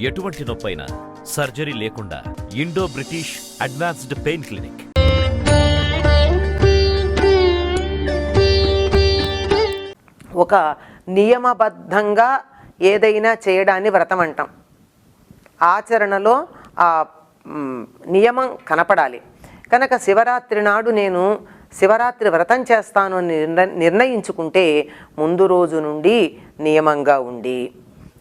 ఎటువంటి నొప్పైనా సర్జరీ లేకుండా Indo British advanced pain clinic. ఒక నియమబద్ధంగా ఏదైనా చేయడాన్ని వ్రతం అంటాం. ఆచరణలో ఆ నియమం కనపడాలి. కనుక శివరాత్రి నాడు నేను శివరాత్రి వ్రతం చేస్తాను అని నిర్ణయించుకుంటే ముందు రోజు నుండి నియమంగా ఉండి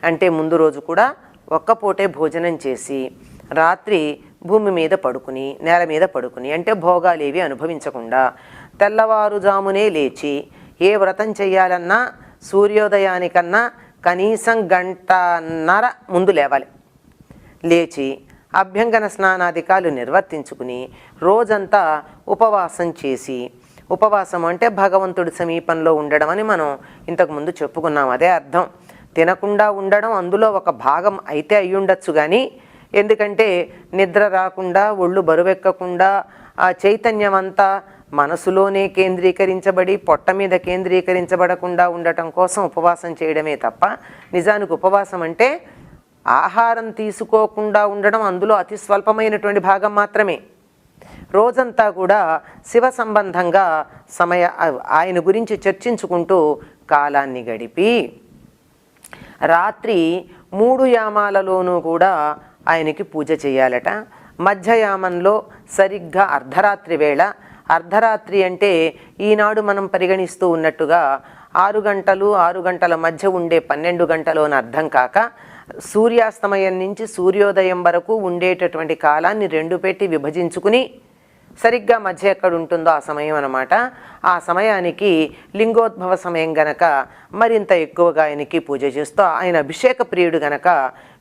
అంటే ముందు రోజు కూడా ఒక్కపూటే భోజనం చేసి రాత్రి భూమి మీద పడుకుని నేల మీద పడుకుని అంటే భోగాలేవి అనుభవించకుండా తెల్లవారుజామునే లేచి ఏ వ్రతం చేయాలన్నా సూర్యోదయానికన్నా కనీసం గంటన్నర ముందు లేవాలి. లేచి అభ్యంగన స్నానాధికాలు నిర్వర్తించుకుని రోజంతా ఉపవాసం చేసి ఉపవాసం అంటే భగవంతుడి సమీపంలో ఉండడం అని మనం ఇంతకుముందు చెప్పుకున్నాం అదే అర్థం. తినకుండా ఉండడం అందులో ఒక భాగం అయితే అయ్యుండొచ్చు కానీ ఎందుకంటే నిద్ర రాకుండా ఒళ్ళు బరువెక్కకుండా ఆ చైతన్యం అంతా మనసులోనే కేంద్రీకరించబడి పొట్ట మీద కేంద్రీకరించబడకుండా ఉండటం కోసం ఉపవాసం చేయడమే తప్ప నిజానికి ఉపవాసం అంటే ఆహారం తీసుకోకుండా ఉండడం అందులో అతి స్వల్పమైనటువంటి భాగం మాత్రమే. రోజంతా కూడా శివ సంబంధంగా సమయ ఆయన గురించి చర్చించుకుంటూ కాలాన్ని గడిపి రాత్రి మూడు యామాలలోనూ కూడా ఆయనకి పూజ చేయాలట. మధ్యయామంలో సరిగ్గా అర్ధరాత్రి వేళ అర్ధరాత్రి అంటే ఈనాడు మనం పరిగణిస్తూ ఉన్నట్టుగా ఆరు గంటలు ఆరు గంటల మధ్య ఉండే పన్నెండు గంటలు అని అర్థం కాక సూర్యాస్తమయం నుంచి సూర్యోదయం వరకు ఉండేటటువంటి కాలాన్ని రెండు పెట్టి విభజించుకుని సరిగ్గా మధ్య ఎక్కడ ఉంటుందో ఆ సమయం అనమాట ఆ సమయానికి లింగోద్భవ సమయం గనక మరింత ఎక్కువగా ఆయనకి పూజ చేస్తూ ఆయన అభిషేక ప్రియుడు గనక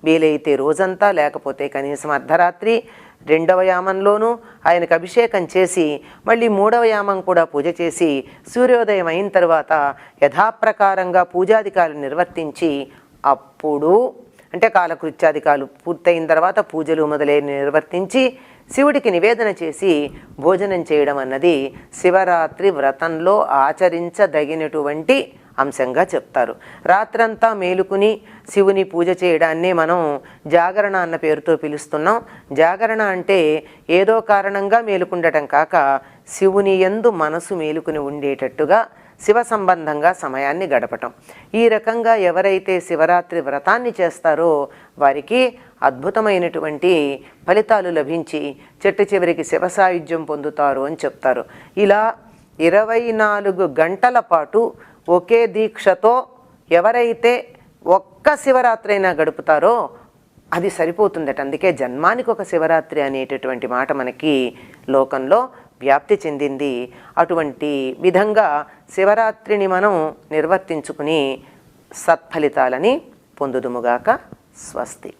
వీలైతే రోజంతా లేకపోతే కనీసం అర్ధరాత్రి రెండవ యామంలోనూ ఆయనకు అభిషేకం చేసి మళ్ళీ మూడవ యామం కూడా పూజ చేసి సూర్యోదయం అయిన తర్వాత యథాప్రకారంగా పూజాధికారులు నిర్వర్తించి అప్పుడు అంటే కాలకృత్యాధికాలు పూర్తయిన తర్వాత పూజలు మొదలైన నిర్వర్తించి శివుడికి నివేదన చేసి భోజనం చేయడం అన్నది శివరాత్రి వ్రతంలో ఆచరించదగినటువంటి అంశంగా చెప్తారు. రాత్రంతా మేలుకుని శివుని పూజ చేయడాన్నే మనం జాగరణ అన్న పేరుతో పిలుస్తున్నాం. జాగరణ అంటే ఏదో కారణంగా మేలుకుండటం కాక శివుని యందు మనసు మేలుకుని ఉండేటట్టుగా శివ సంబంధంగా సమయాన్ని గడపటం. ఈ రకంగా ఎవరైతే శివరాత్రి వ్రతాన్ని చేస్తారో వారికి అద్భుతమైనటువంటి ఫలితాలు లభించి చెట్టు చివరికి శివ సాయుధ్యం పొందుతారు అని చెప్తారు. ఇలా ఇరవై నాలుగు గంటల పాటు ఒకే దీక్షతో ఎవరైతే ఒక్క శివరాత్రి అయినా గడుపుతారో అది సరిపోతుందట. అందుకే జన్మానికి ఒక శివరాత్రి అనేటటువంటి మాట మనకి లోకంలో వ్యాప్తి చెందింది. అటువంటి విధంగా శివరాత్రిని మనం నిర్వర్తించుకుని సత్ఫలితాలని పొందుదుముగాక స్వస్తి.